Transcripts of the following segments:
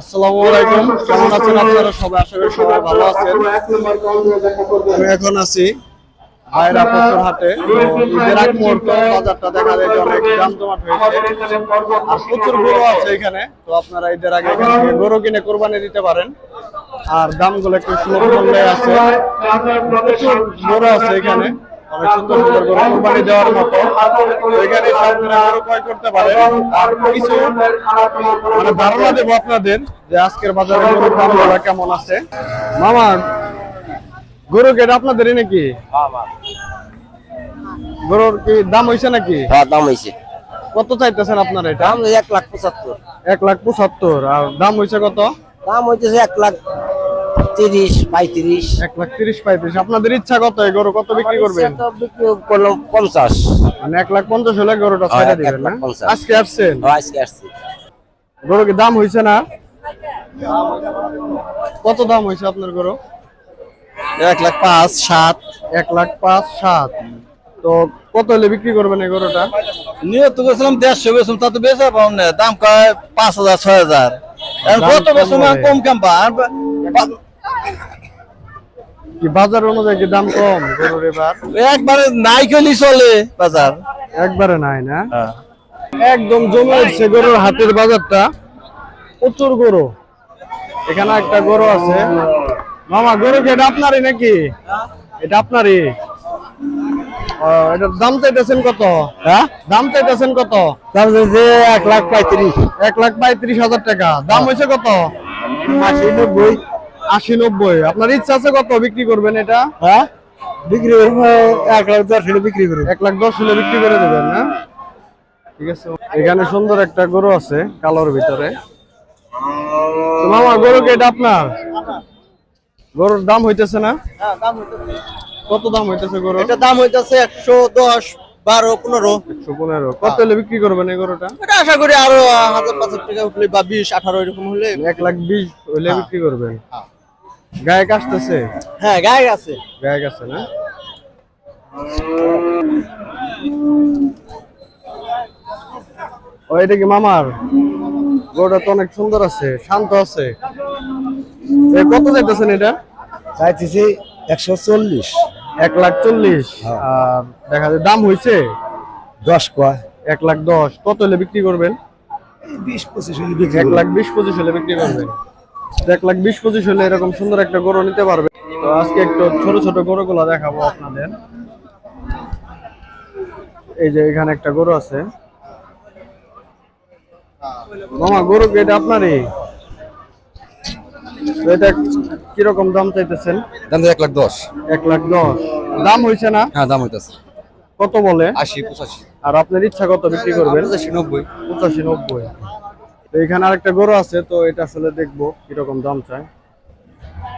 আসসালামু আলাইকুম। কেমন আছেন আপনারা? সবাই আশা করি সবাই ভালো আছেন। আমি এখন আছি ভাইরা পশুর হাটে ঈদের আগ মুহূর্ত বাজারটা দেখা যায় অনেক জমজমাট হয়েছে। আর প্রচুর গরু আছে এখানে। তো আপনারা ঈদের আগে এখান থেকে গরু কিনে কোরবানি দিতে পারেন। আর দামগুলো একটু সুলভ মূল্যে আছে। গরু আছে এখানে। অনেক সুন্দর সুন্দর গরু কোরবানি দেওয়ার মতো। এখানে আপনারা গরু ক্রয় করতে পারেন আর কিছু মানে ধারণা দেবো আপনাদের যে আজকের বাজারে গরুর দামগুলো কেমন আছে। মামা গরু কেটে আপনাদেরই নাকি? গরুর কি দাম হয়েছে নাকি? হ্যাঁ দাম হয়েছে কত চাইতেছেন আপনার এটা? দাম এক লাখ পঁচাত্তর। এক লাখ পঁচাত্তর। আর দাম হয়েছে কত? দাম হইতেছে এক লাখ তিরিশ পঁয়ত্রিশ। এক লাখ তিরিশ পঁয়ত্রিশ। আপনাদের ইচ্ছা কত? এই গরু কত বিক্রি করবেন? পঞ্চাশ। মানে এক লাখ পঞ্চাশ হলে গরুটা দিবেন না? আজকে আসছেন? আজকে আসছি। গরু কি দাম হয়েছে না? কত দাম হয়েছে আপনার গরু? এক লাখ পাঁচ সাত। এক লাখ পাঁচ সাত। তো কত হলে বিক্রি করবেন এই গরুটা? নিয়ত করেছিলাম দেড়শো বেসম তা তো বেচা পাও না। দাম কয় পাঁচ হাজার ছয় হাজার। এখন দাম কম কম পা কি বাজার অনুযায়ী কি দাম কম? গরুর এবার? একবারে নাই চলে বাজার। একবারে নাই না? হ্যাঁ। একদম জমে উঠছে গরুর হাটের বাজারটা। প্রচুর গরু। এখানে একটা গরু আছে। মামা গরু কি এটা আপনারই নাকি? এটা আপনারই? এটার দাম চাইতেছেন কত? হ্যাঁ? দাম চাইতেছেন কত? দাম চাইছে এক লাখ পঁয়ত্রিশ। এক লাখ পঁয়ত্রিশ হাজার টাকা। দাম হয়েছে কত? আশি নব্বই। আশি নব্বই। আপনার ইচ্ছা আছে কত বিক্রি করবেন এটা? হ্যাঁ? বিক্রি করব এক লাখ দশ হলে বিক্রি করব। এক লাখ দশ হলে বিক্রি করে দেবেন না? ঠিক আছে। এখানে সুন্দর একটা গরু আছে কালোর ভিতরে। মামা গরু এটা আপনার? গরুর দাম হইতেছে না? কত দাম হইতেছে গরু? এটা দাম হইতাছে একশো দশ বারো পনেরো। একশো পনেরো। কত হলে বিক্রি করবেন এই গরুটা? এটা আশা করি আরও হাজার পাঁচশো টাকা উঠলে বা বিশ আঠারো এরকম হলে এক লাখ বিশ হলে বিক্রি করবেন। গায়ক আসতেছে? হ্যাঁ গায়ে আছে। গায়ক আছে না? ও এটা কি মামার? গরুটা তো অনেক সুন্দর আছে শান্ত আছে। এ কত যাইতেছেন এটা? চাইতেছি একশো চল্লিশ। এক লাখ চল্লিশ। আর দেখা যায় দাম হয়েছে দশ কয় এক লাখ দশ। কত হলে বিক্রি করবেন? বিশ পঁচিশ এক লাখ বিশ পঁচিশ হলে বিক্রি করবেন। এক লাখ বিশ পঁচিশ হলে এরকম সুন্দর একটা গরু নিতে পারবে। তো আজকে একটু ছোট ছোট গরুগুলো দেখাবো আপনাদের। এই যে এখানে একটা গরু আছে। মামা গরু এটা আপনারই? এটা কীরকম দাম চাইতেছেন? দাম এক লাখ দশ। এক লাখ দশ। দাম হয়েছে না? হ্যাঁ দাম হইতাছে। কত বলে? আশি পঁচাশি। আর আপনার ইচ্ছা কত বিক্রি করবেন? পঁচাশি নব্বই। পঁচাশি নব্বই। তো এখানে আরেকটা গরু আছে তো এটা আসলে দেখব কীরকম দাম চায়।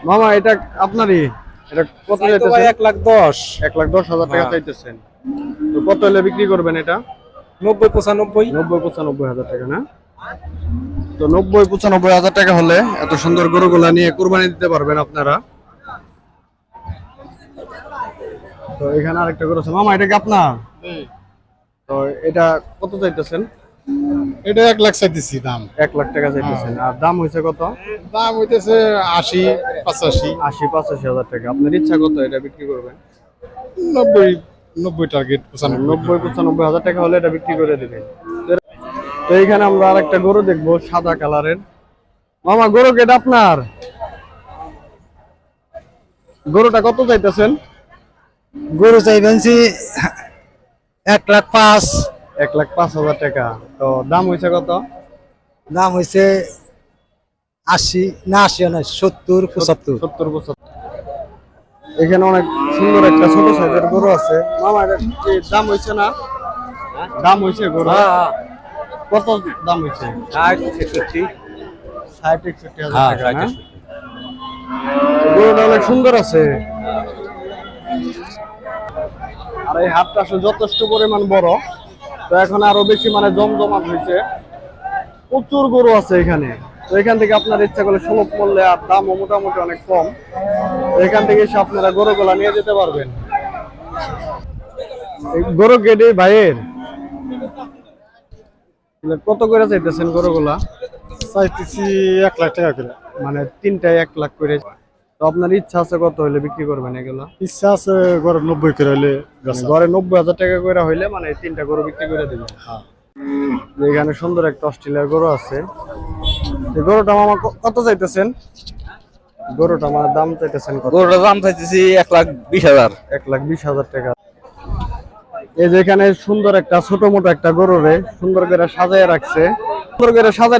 মামা এটা আপনারই? এটা কত চাইতেছেন? এক লাখ দশ। এক লাখ দশ হাজার টাকা চাইতেছেন। তো কত হলে বিক্রি করবেন এটা? নব্বই পঁচানব্বই। নব্বই পঁচানব্বই হাজার টাকা না? তো নব্বই পঁচানব্বই হাজার টাকা হলে এত সুন্দর গরুগুলা নিয়ে কুরবানি দিতে পারবেন আপনারা। তো এখানে আরেকটা গরু আছে। মামা এটা কি আপনার? তো এটা কত চাইতেছেন? এটা এক লাখ চাইতেছি দাম। এক লাখ টাকা চাইতেছেন। আর দাম হয়েছে কত? দাম হইতেছে আশি পঁচাশি। আশি পঁচাশি হাজার টাকা। আপনার ইচ্ছা কত এটা বিক্রি করবেন? নব্বই নব্বই টার্গেট পঁচানব্বই। নব্বই পঁচানব্বই হাজার টাকা হলে এটা বিক্রি করে দেবেন। তো এইখানে আমরা আরেকটা গরু দেখব সাদা কালারের। মামা গরু কেটে আপনার? গরুটা কত চাইতেছেন? গরু চাইবেন এক লাখ পাঁচ। এক লাখ পাঁচ হাজার টাকা। তো দাম হয়েছে কত? দাম হয়েছে আশি না আশি না সত্তর পঁচাত্তর। সত্তর পঁচাত্তর। এখানে অনেক সুন্দর একটা ছোট সাইজের গরু আছে। মামা দাম হয়েছে না? দাম হয়েছে গরু? কত দাম হয়েছে? ষাট ছেষট্টি ষাট একষট্টি হাজার টাকা গরুটা অনেক সুন্দর আছে। আর এই হাটটা আসলে যথেষ্ট পরিমাণ বড়। তো এখন আরও বেশি মানে জমজমাট হয়েছে। প্রচুর গরু আছে এখানে। তো এখান থেকে আপনার ইচ্ছা করলে সুলভ মূল্যে আর দামও মোটামুটি অনেক কম। এখান থেকে এসে আপনারা গরুগুলা নিয়ে যেতে পারবেন। গরু গেডে ভাইয়ের? কত করে চাইতেছেন গরুগুলা? চাইতেছি এক লাখ টাকা করে। মানে তিনটায় এক লাখ করে। তো আপনার ইচ্ছা আছে কত হলে বিক্রি করবেন এগুলো? ইচ্ছা আছে গড় নব্বই করে হলে ঘরে নব্বই হাজার টাকা করে হইলে মানে তিনটা গরু বিক্রি করে দিবেন। এখানে সুন্দর একটা অস্ট্রেলিয়ার গরু আছে। এই গরুটা মামা কত চাইতেছেন? গরুটা আমার দাম চাইতেছেন কত? গরুটার দাম চাইতেছি এক লাখ বিশ হাজার। এক লাখ বিশ হাজার টাকা। এই যে এখানে সুন্দর একটা ছোট মোটো একটা গরু রে সুন্দর করে সাজায় রাখছে। করে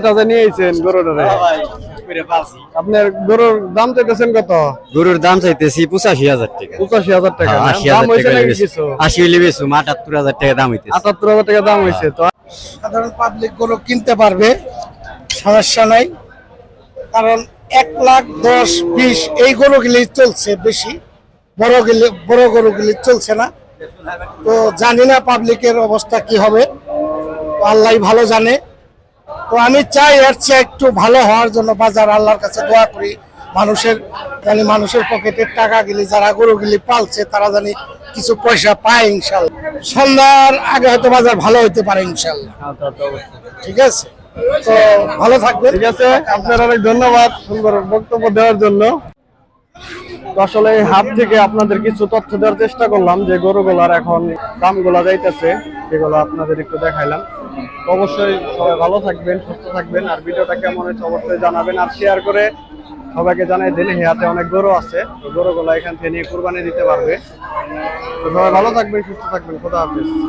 টাজা নিয়েছেন গরুটারে। আপনার গরুর দাম চাইতেছেন কত? গরুর দাম চাইতেছি পঁচাশি হাজার টাকা। পঁচাশি হাজার টাকা। আশি দাম হয়েছে নাকি কিছু? আশি হলে বেশি আটাত্তর হাজার টাকা দাম হইতেছে। আটাত্তর হাজার টাকা দাম হয়েছে তো সাধারণ পাবলিক গরু কিনতে পারবে সমস্যা নাই। কারণ এক লাখ দশ বিশ এই গরুগুলি চলছে বেশি। বড় গেলে বড় গরুগুলি চলছে না। তো জানি না পাবলিকের অবস্থা কি হবে। আল্লাহ ভালো জানে। তো আমি চাই এর চেয়ে একটু ভালো হওয়ার জন্য বাজার আল্লাহর কাছে দোয়া করি মানুষের জানি মানুষের পকেটের টাকাগুলি যারা গরুগুলি পালছে তারা জানি কিছু পয়সা পায় ইনশাল্লাহ। সন্ধ্যার আগে হয়তো বাজার ভালো হইতে পারে ইনশাল্লাহ। ঠিক আছে? তো ভালো থাকবেন। ঠিক আছে আপনার অনেক ধন্যবাদ সুন্দর বক্তব্য দেওয়ার জন্য। তো আসলে এই হাট থেকে আপনাদের কিছু তথ্য দেওয়ার চেষ্টা করলাম যে গরুগুলার এখন দামগুলা যাইতেছে সেগুলো আপনাদের একটু দেখাইলাম। অবশ্যই সবাই ভালো থাকবেন, সুস্থ থাকবেন। আর ভিডিওটা কেমন হয়েছে অবশ্যই জানাবেন আর শেয়ার করে সবাইকে জানাই দিন হেয়াতে অনেক গরু আছে। তো গরুগুলা এখান থেকে নিয়ে কুরবানি দিতে পারবে। সবাই ভালো থাকবেন, সুস্থ থাকবেন। খোদা হাফিজ।